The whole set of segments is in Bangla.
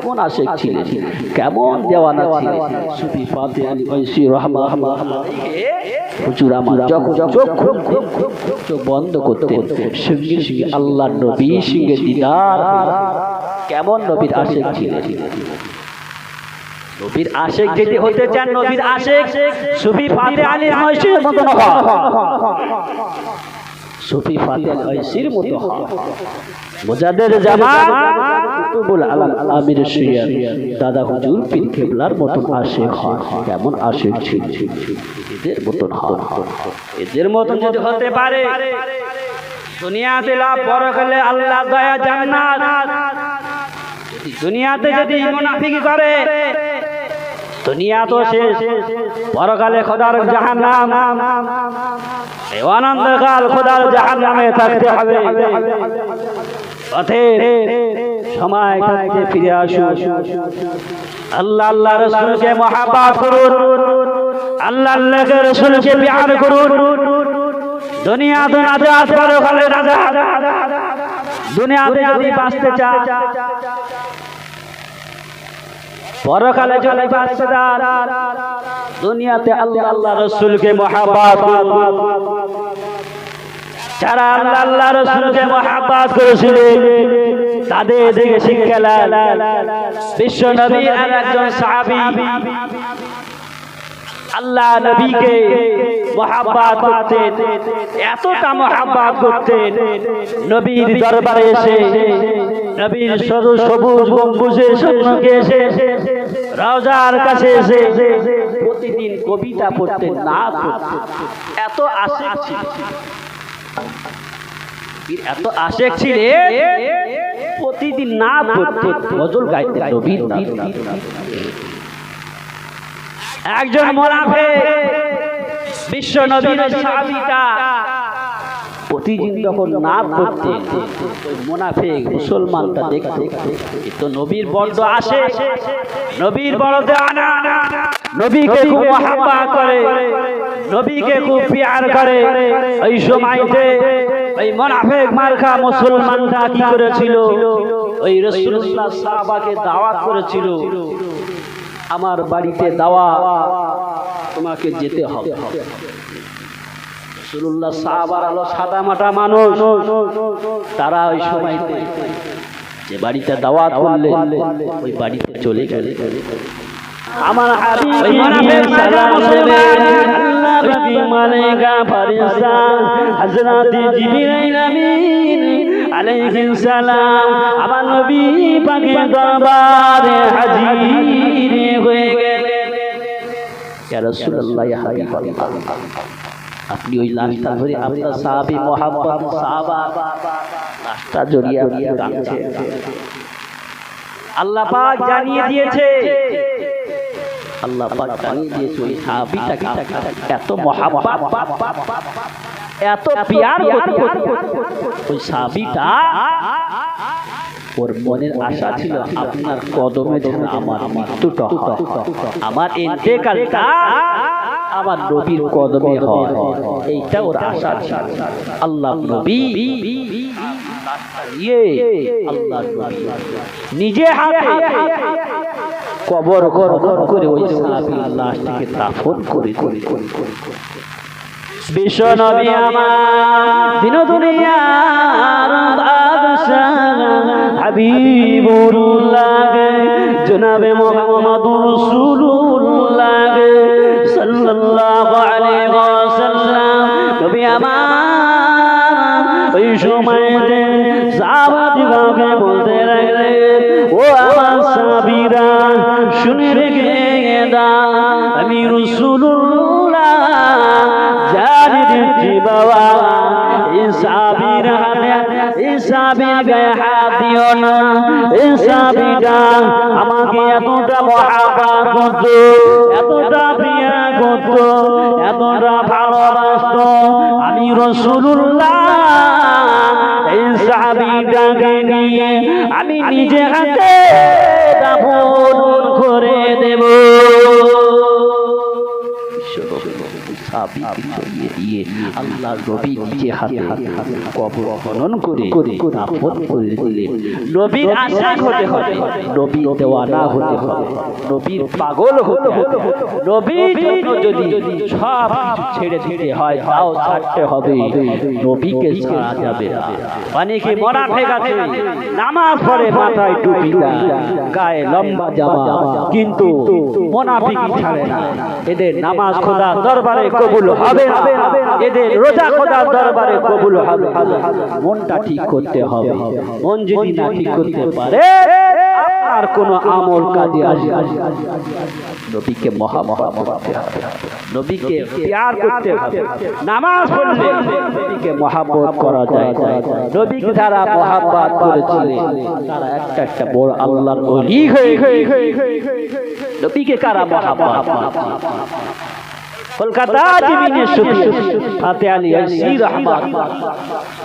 কেমন আশেক ছিলেন? কেমন দেওয়ানা ছিলেন? সুফি ফাতে আলী ঐশী রহমা হুজুর আমার যখন চোখ খুব চোখ বন্ধ করতে সঙ্গে সঙ্গে আল্লাহ নবী সঙ্গে দিদার কেমন নবীর আশেক ছিলেন? নবীর আশেক যদি হতে চান নবীর আশেক সুফি ফাতে আলী ঐশীর মতন হন। সুফি ফাতে আলী ঐশীর মতো হন মুজাদ্দেদ জামান কুতুবুল আলাম আমির শিয়া। দাদা হুজুর পীর কেবলার মতন আশেক হন কেমন আশেক ছিল? এদের মতন হন এদের মতন যদি হতে পারে দুনিয়াতে লাভ পরকালে আল্লাহ দয়া জান্নাত। দুনিয়াতে যদি মুনাফিকি করে দুনিয়া তো শেষ পরকালে খোদার জাহান্নাম। অনন্তকাল খোদার আসুন। আল্লাহ আল্লাহ রসুলকে মহাবাত করুন। আল্লাহ আল্লাহকে রসুলকে করুন। দুনিয়া তো নাজাত পরকালে নাজাত দুনিয়াতে যদি বাঁচতে চান পরকালে চলে বাঁচতে দুনিয়াতে আল্লাহ আল্লাহ রসুলকে মহাবাত যারা আল্লাহ আল্লাহ রসুলকে মহাবাত করেছিলেন তাদের দিকে শিক্ষা বিশ্ব নবী আর একজন সাহাবী আল্লাহ নবীকে মহাব্বাত করতেন, এতটা মহাব্বাত করতেন। নবীর দরবারে এসে, নবীর সরু সবুজ গম্বুজের সম্মুখে এসে, রাজার কাছে এসে প্রতিদিন কবিতা পড়তেন না এত ছিল এত আশেক ছিলে প্রতিদিন না পড়তেন গজল গাইতেন নবীর একজন মোনাফে বিশ্ব নবীর সাহাবিটা প্রতিদিন যখন না পড়তে মোনাফে মুসলমানটা দেখতে। তো নবীর আসে, নবীর বড়তে আনা নবীকে খুব করে, নবীকে খুব পিয়ার করে। ওই সময়তে ওই মোনাফেক মার্কা মুসলমানটা কি করেছিল? ওই রসুল্লাহ সাহাবাকে দাওয়াত করেছিল। আমার বাড়িতে দাওয়া তোমাকে যেতে হবে। রসুল্লাহ সাহাবার আলো সাদা মাটা মানুষ তারা ওই সময়তে যে বাড়িতে দাওয়াত করলে ওই বাড়িতে চলে গেলে। আমার জিবরাইল আমিন আলাইহিস সালাম আমার নবী পাকের দরবারে হাজির হয়ে গেলেন। ইয়া রাসূলুল্লাহ ইয়া হাবিবাল্লাহ। আপনি ওই লাশটা ধরে আপনার সাহাবী মোহাম্মদ সাহাবা লাশটা জড়িয়ে কাঁদছেন আল্লাহ পাক জানিয়ে দিয়েছে। আল্লাহ পাক জানিয়ে দিয়েছে ওই সাহাবীটাকে। এত মহাব্বত। এত পিয়ার ওই সাহাবীটা ওর মনের আশা ছিল আপনার কদমে যেন আমার মৃত্যুটা আমার ইন্তেকালটা আমার নবীর কদমে হয়। এইটা ওর আশা ছিল। আল্লাহ নবী আল্লাহ নিজে হাতে কবর খনন করে ওই লাশটিকে দাফন করে করে করে করে বিশ্ব নবী আমার দিন দুনিয়ার বাদশাহ হাবিবুল্লাহ, জনাবে মুহাম্মদুর রাসূলুল্লাহ সাল্লাল্লাহু আমার, ওই সময়তে সাহাবাদিগণকে বলতে লাগলেন, ও আমার সাহাবীরা, শুনে রেখে দাও। দিচ্ছি বাবা ইসাবির ইসাবির গায়ে হাত দিও না। ইসাবিটা আমাকে এতটা মহাবা করত এতটা প্রিয়া করত এতটা ভালোবাসত আমি রসুল্লাহ নিয়ে আমি নিজে হাতে দিয়ে আল্লাহ নবী নিজে হাতে কবর খনন করে দাফন করে দিলেন। নবীর আশাক হতে হবে। নবীর দেওয়ানা হতে হবে। নবীর পাগল হতে হবে। নবীর জন্য যদি সব ছেড়ে দিতে হয় তাও ছাড়তে হবে। নবীকে ছাড়া যাবে অনেকে মরাঠে গেছে নামাজ পড়ে মাথায় টুপি গায়ে লম্বা জামা কিন্তু মোনাফিক ছাড়ে না। এদের নামাজ খোদা দরবারে কবুল হবে না এদের রোজা খোদা দরবারে কবুল হবে মনটা ঠিক করতে হবে মন যদি না ঠিক করতে পারে আর কোন আমল কাজে আসবে নবীকে মহা মহা করতে হবে নবীকে প্যার করতে হবে নামাজ পড়লে নবীকে মহাব্বত করা যায় নবীকে যারা মহাব্বত করেছিলেন তারা একটা একটা বড় আল্লাহর ওলি হয়ে নবীকে কারা মহাব্বত কলকাতা জমিনে সুফি ফাতে আলী আসি রহমান।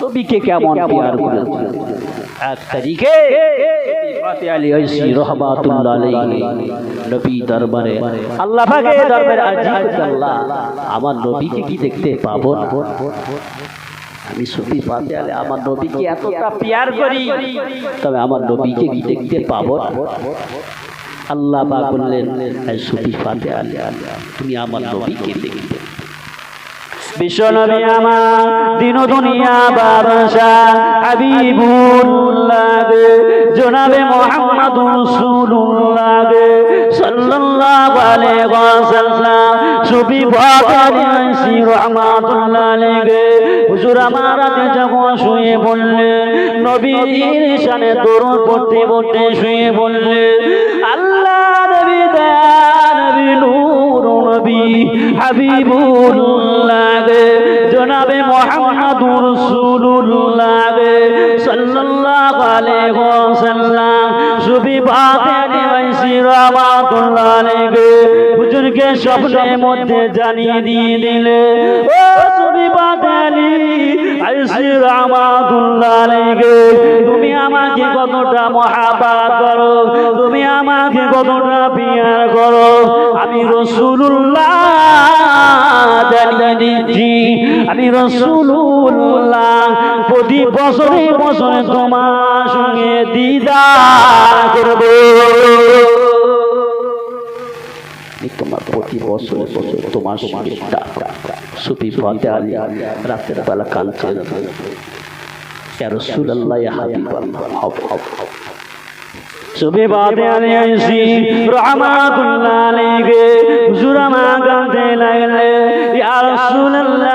নবীকে কেমন প্যার করেছিলেন এক তারিখে ফাতে আলী আসি রহমাতুল্লাহ আলাইহি। নবী দরবারে। আল্লাহ পাকের দরবারে আজি আল্লাহ। আমার নবীকে কি দেখতে পাবো না? আমি সুফি আলী আমার নবীকে এতটা প্যার করি। তবে আমার নবীকে কি দেখতে পাবো না? আল্লাহ পাক বললেন সুফি ফাতে তুমি আমার নবীকে দেখতে। বিশ্বনবী আমার, দিন দুনিয়া বাদশা হাবিবুল্লাহ জনাবে মোহাম্মদ রাসূলুল্লাহ শুয়ে শুয়ে নবী হাবিবুল্লাহ জনাবে মোহাম্মদুর রাসূলুল্লাহ সাল্লাল্লাহু আলাইহি ওয়াসাল্লাম সুবি বাতে বাইসি রাহমাতুল্লাহ আলাইহি হুজুরকে স্বপ্নের মধ্যে জানিয়ে দিয়ে দিলে। ও সুবি বাতে আলী আইসি রাহমাতুল্লাহ আলাইহি। তুমি আমাকে কতটা মহাব্বত করো, তুমি আমাকে কতটা পিয়ার করো। আমি রসুল্লাহ জানিয়ে দিচ্ছি আমি রসুল্লাহ প্রতি বছরে বছরে তোমার সঙ্গে দিদা করব। আমি তোমার প্রতি বছর বছর তোমার সঙ্গে সুফি ফাতে আলী রাতের বেলা কালচে রসুল্লাহ হব হব হব। সুবি বাদে আলিয়াইসি রহমাতুল্লাহ আলাইহি। হুজুর আমা গাতে লাগলে ইয়া রাসূলুল্লাহ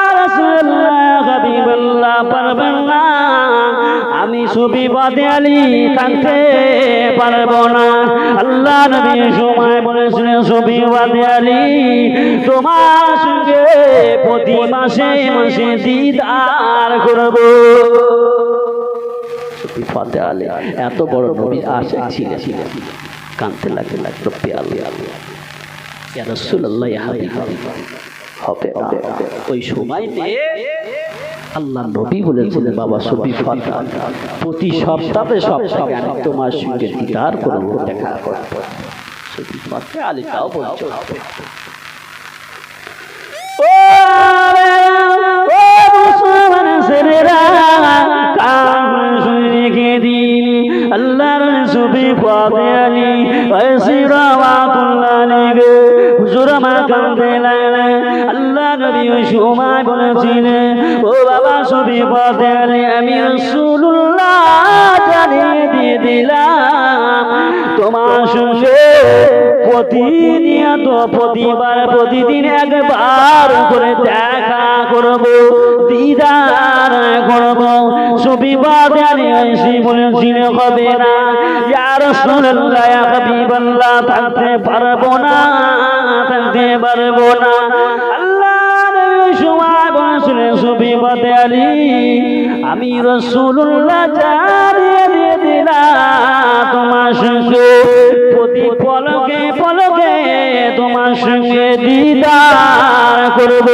আমি সুবি বাদে আলী থাকতে পারব না। আল্লাহ সময় বলেছিলেন সুবি বাদে আলী তোমার সঙ্গে প্রতি মাসে মাসে দিদার করব। আলী, এত বড় নবী আশা ছিলেন। কানতে লাগে লাগল পেয়ালে। ইয়া রাসূলুল্লাহ, ইয়া হাবিবাল্লাহ হবে ওই সময়তে আল্লাহ নবী বলেছিলেন বাবা সবি প্রতি সপ্তাহে সপ্তাহে আমি তোমার সঙ্গে দিদার করব। দেখা করব। সুফি ফাতে আলী বলছো। ও তোমার সঙ্গে প্রতিনিয়ত প্রতিবার, প্রতিদিন একবার করে দেখা করব, দিদার করব। সুবিবাদে আলী ঐশী বলেছিল হবে না। ইয়ার রাসূলুল্লাহ ইয়া হাবিবাল্লাহ, থাকতে পারব না, থাকতে পারব না। আল্লাহ সময় বলেছিলেন সুবিবতে আলী। আমি রসুল্লাহ জানিয়ে দিলাম তোমার সঙ্গে। প্রতি পলকে পলকে তোমার সঙ্গে দিদার করব।